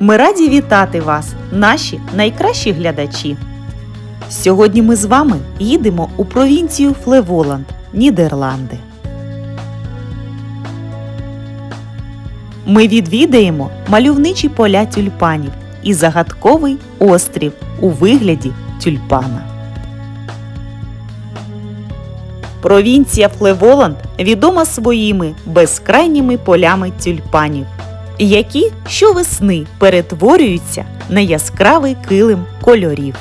Ми раді вітати вас, наші найкращі глядачі. Сьогодні ми з вами їдемо у провінцію Флеволанд, Нідерланди. Ми відвідаємо мальовничі поля тюльпанів і загадковий острів у вигляді тюльпана. Провінція Флеволанд відома своїми безкрайніми полями тюльпанів, які щовесни перетворюються на яскравий килим кольорів.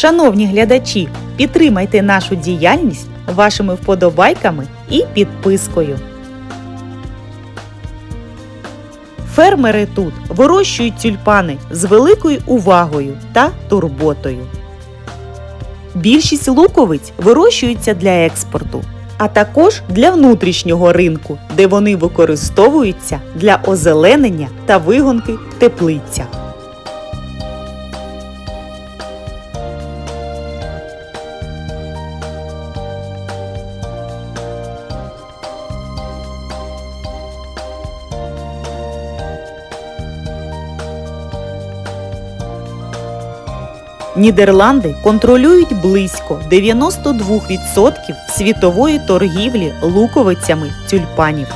Шановні глядачі, підтримайте нашу діяльність вашими вподобайками і підпискою. Фермери тут вирощують тюльпани з великою увагою та турботою. Більшість луковиць вирощуються для експорту, а також для внутрішнього ринку, де вони використовуються для озеленення та вигонки в теплицях. Нідерланди контролюють близько 92% світової торгівлі луковицями тюльпанів.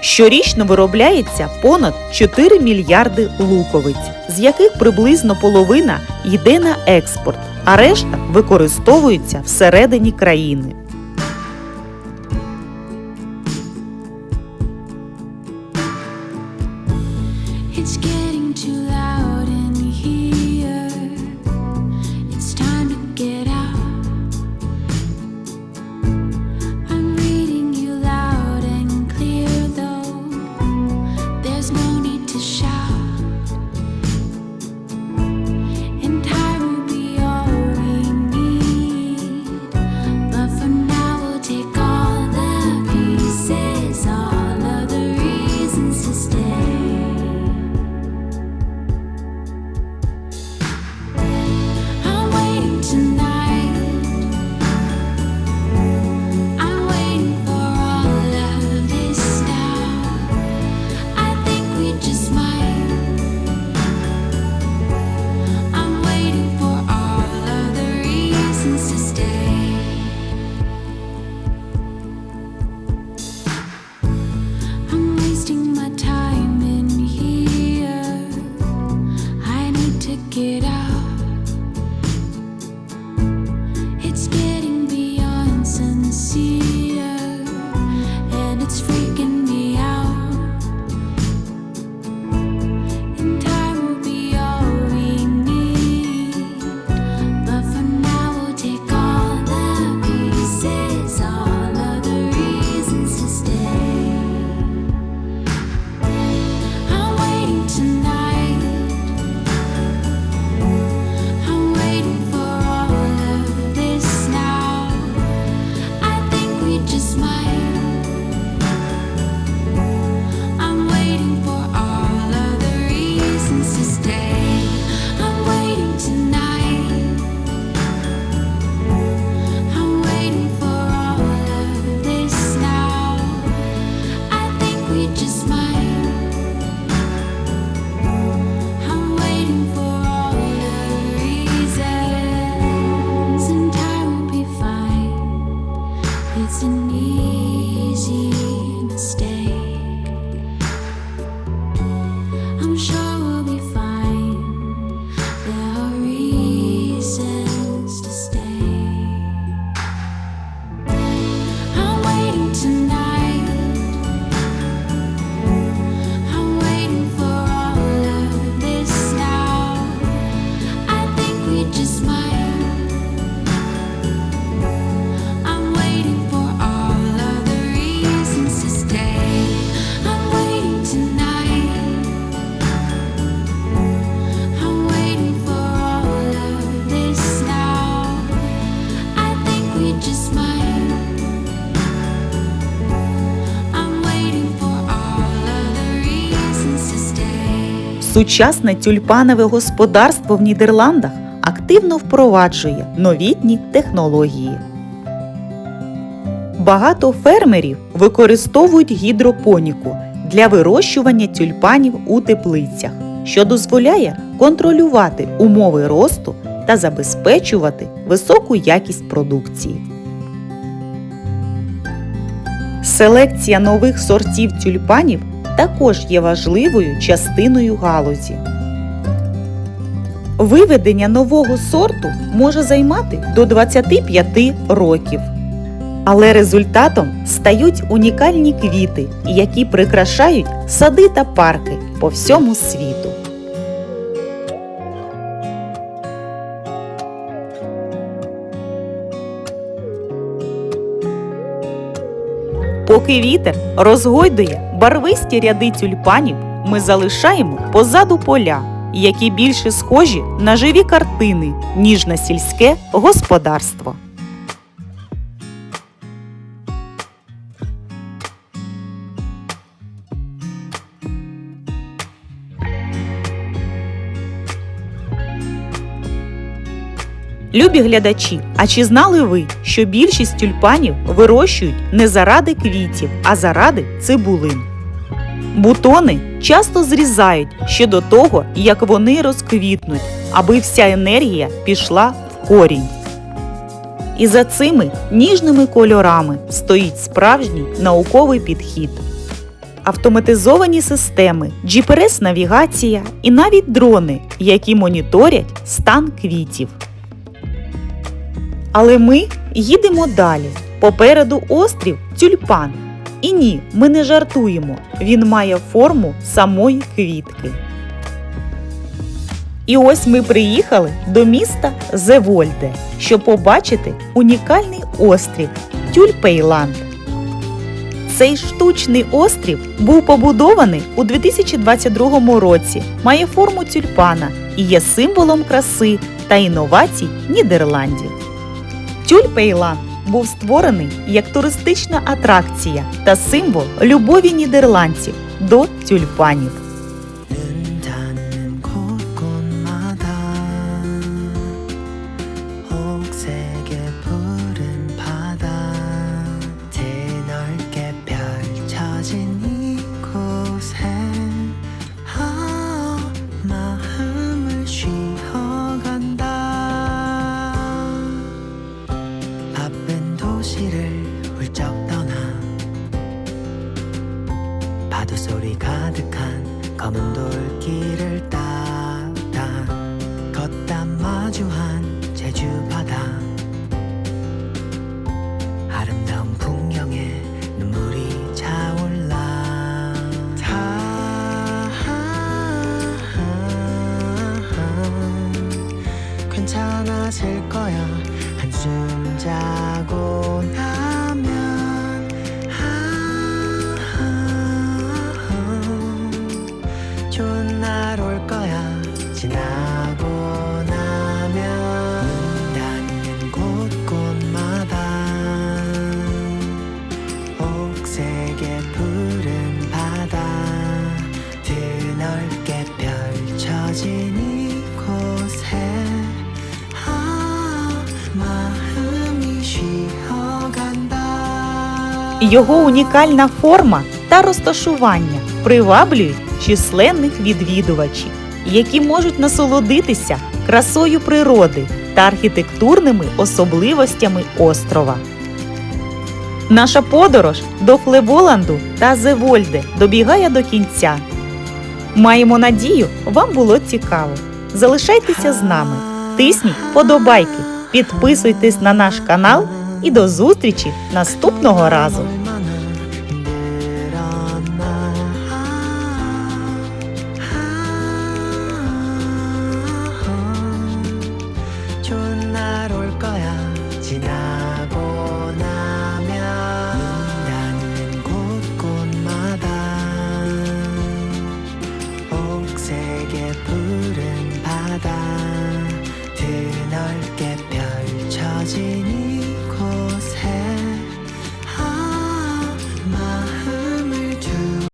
Щорічно виробляється понад 4 мільярди луковиць, з яких приблизно половина йде на експорт, а решта використовується всередині країни. to get out. we just Сучасне тюльпанове господарство в Нідерландах активно впроваджує новітні технології. Багато фермерів використовують гідропоніку для вирощування тюльпанів у теплицях, що дозволяє контролювати умови росту та забезпечувати високу якість продукції. Селекція нових сортів тюльпанів також є важливою частиною галузі. Виведення нового сорту може займати до 25 років. Але результатом стають унікальні квіти, які прикрашають сади та парки по всьому світу. Поки вітер розгойдує барвисті ряди тюльпанів, ми залишаємо позаду поля, які більше схожі на живі картини, ніж на сільське господарство. Любі глядачі, а чи знали ви, що більшість тюльпанів вирощують не заради квітів, а заради цибулин? Бутони часто зрізають ще до того, як вони розквітнуть, аби вся енергія пішла в корінь. І за цими ніжними кольорами стоїть справжній науковий підхід. Автоматизовані системи, GPS-навігація і навіть дрони, які моніторять стан квітів. Але ми їдемо далі. Попереду острів тюльпан. І ні, ми не жартуємо. Він має форму самої квітки. І ось ми приїхали до міста Зевольде, щоб побачити унікальний острів Тюльпейланд. Цей штучний острів був побудований у 2022 році, має форму тюльпана і є символом краси та інновацій Нідерландів. Тюльпейланд був створений як туристична атракція та символ любові нідерландців до тюльпанів. 就喊 Його унікальна форма та розташування приваблюють численних відвідувачів, які можуть насолодитися красою природи та архітектурними особливостями острова. Наша подорож до Флеволанду та Зевольде добігає до кінця. Маємо надію, вам було цікаво. Залишайтеся з нами, тисніть подобайки, підписуйтесь на наш канал і до зустрічі наступного разу.